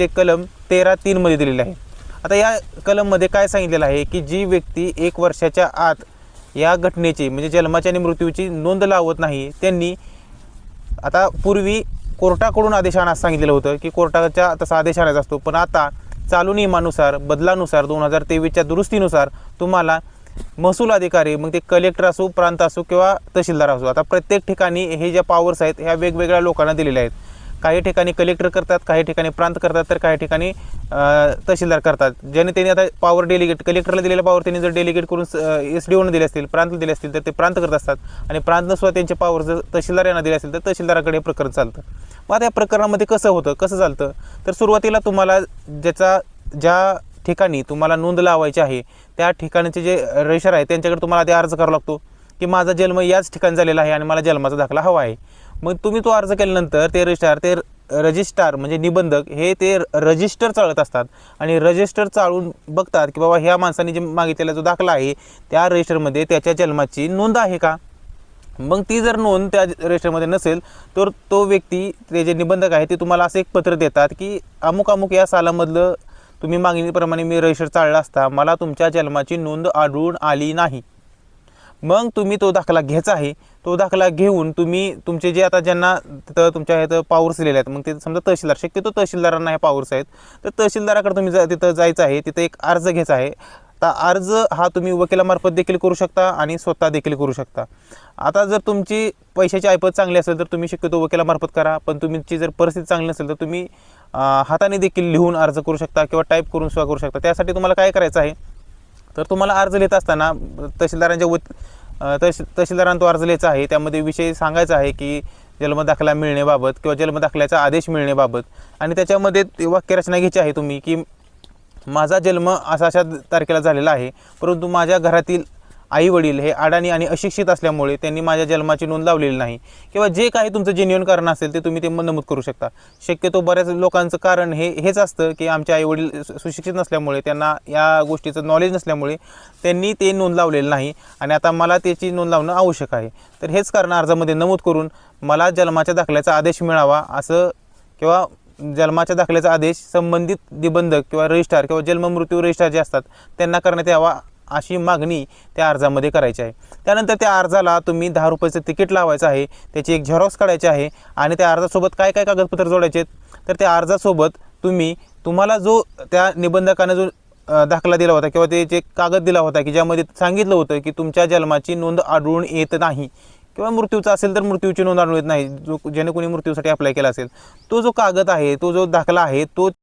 चे कलम तेरा तीनमध्ये दिलेले आहे. आता या कलममध्ये काय सांगितलेलं आहे की जी व्यक्ती एक वर्षाच्या आत या घटनेची म्हणजे जन्माच्या आणि मृत्यूची नोंद लावत नाही त्यांनी आता पूर्वी कोर्टाकडून आदेश आणायला सांगितलेलं होतं की कोर्टाच्या तसा आदेश आणायचा असतो. पण आता चालू नियमानुसार बदलानुसार दोन हजार तेवीसच्या दुरुस्तीनुसार तुम्हाला महसूल अधिकारी मग ते कलेक्टर असो प्रांत असो किंवा तहसीलदार असो आता प्रत्येक ठिकाणी हे ज्या पॉवर्स आहेत ह्या वेगवेगळ्या लोकांना दिलेल्या आहेत. काही ठिकाणी कलेक्टर करतात काही ठिकाणी प्रांत करतात तर काही ठिकाणी तहसीलदार करतात. ज्याने त्यांनी आता पॉवर डेलिगेट कलेक्टरला दिलेला पॉवर त्यांनी जर डेलिगेट करून एस डी ओनं दिले असतील प्रांतला दिले असतील तर ते प्रांत करत असतात. आणि प्रांतनं सुद्धा त्यांचे पॉवर जर तहसीलदार यांना दिले असतील तर तहसीलदाराकडे हे प्रकरण चालतं. मग आता या प्रकरणामध्ये कसं होतं कसं चालतं? तर सुरुवातीला तुम्हाला ज्याचा ज्या ठिकाणी तुम्हाला नोंद लावायची आहे त्या ठिकाणचे जे रजिस्टर आहे त्यांच्याकडे तुम्हाला आधी अर्ज करावा लागतो की माझा जन्म याच ठिकाणी झालेला आहे आणि मला जन्माचा दाखला हवा आहे. मग तुम्ही तो अर्ज केल्यानंतर ते रजिस्ट्रार ते रजिस्ट्रार म्हणजे निबंधक हे ते रजिस्टर चालत असतात. आणि रजिस्टर चालून बघतात की बाबा ह्या माणसाने जे मागितलेला जो दाखला आहे त्या रजिस्टरमध्ये त्याच्या जन्माची नोंद आहे का? मग ती जर नोंद त्या रजिस्टरमध्ये नसेल तर तो व्यक्ती ते जे निबंधक आहे ते तुम्हाला असं एक पत्र देतात की अमुक अमुक या सालामधलं तुम्ही मागणीप्रमाणे मी रजिस्टर चालला असता मला तुमच्या जन्माची नोंद आढळून आली नाही. मग तुम्ही तो दाखला घ्यायचा आहे तो दाखला घेऊन तुम्ही तुमचे जे आता ज्यांना तिथं तुमच्या इथं पावर्स दिलेले आहेत मग ते समजा तहसीलदार शक्यतो तहसीलदारांना हे पावर्स आहेत. तर तहसीलदाराकडे तुम्ही जा तिथं जायचं आहे तिथं एक अर्ज घ्यायचा आहे. आता अर्ज हा तुम्ही वकिलामार्फत देखील करू शकता आणि स्वतः देखील करू शकता. आता जर तुमची पैशाची ऐपत चांगली असेल तर तुम्ही शक्यतो वकिलामार्फत करा. पण तुमची जर परिस्थिती चांगली नसेल तर तुम्ही हाताने देखील लिहून अर्ज करू शकता किंवा टाईप करून सुद्धा करू शकता. त्यासाठी तुम्हाला काय करायचं आहे तर तुम्हाला अर्ज लिहित असताना तहसीलदारांच्या वत तहसील तहसीलदारांना तो अर्ज लिहायचा आहे. त्यामध्ये विषय सांगायचा आहे की जन्मदाखला मिळण्याबाबत किंवा जन्मदाखल्याचा आदेश मिळण्याबाबत. आणि त्याच्यामध्ये ते वाक्यरचना घ्यायची आहे तुम्ही की माझा जन्म असा अशा तारखेला झालेला आहे. परंतु माझ्या घरातील आई वडील हे अडाणी आणि अशिक्षित असल्यामुळे त्यांनी माझ्या जन्माची नोंद लावलेली नाही. किंवा जे काही तुमचं जेन्युअन कारण असेल ते तुम्ही ते नमूद करू शकता. शक्यतो बऱ्याच लोकांचं कारण हे हेच असतं की आमचे आई वडील सुशिक्षित नसल्यामुळे त्यांना या गोष्टीचं नॉलेज नसल्यामुळे त्यांनी ते नोंद लावलेलं नाही. आणि आता मला त्याची नोंद लावणं आवश्यक आहे. तर हेच कारण अर्जामध्ये नमूद करून मला जन्माच्या दाखल्याचा आदेश मिळावा असं किंवा जन्माच्या दाखल्याचा आदेश संबंधित निबंधक किंवा रजिस्ट्रार किंवा जन्म मृत्यू रजिस्ट्रार जे असतात त्यांना करण्यात यावा अशी मागणी त्या अर्जामध्ये करायची आहे. त्यानंतर त्या अर्जाला तुम्ही दहा रुपयाचं तिकीट लावायचं आहे त्याची एक झेरॉक्स काढायची आहे आणि त्या अर्जासोबत काय काय कागदपत्र जोडायचे आहेत तर त्या अर्जासोबत तुम्ही तुम्हाला जो त्या निबंधकाने जो दाखला दिला होता किंवा ते जे कागद दिला होता की ज्यामध्ये सांगितलं होतं की तुमच्या जन्माची नोंद आढळून येत नाही किंवा मृत्यूचा असेल तर मृत्यूची नोंद आढळून येत नाही जो ज्याने कोणी मृत्यूसाठी अप्लाय केला असेल तो जो कागद आहे तो जो दाखला आहे तो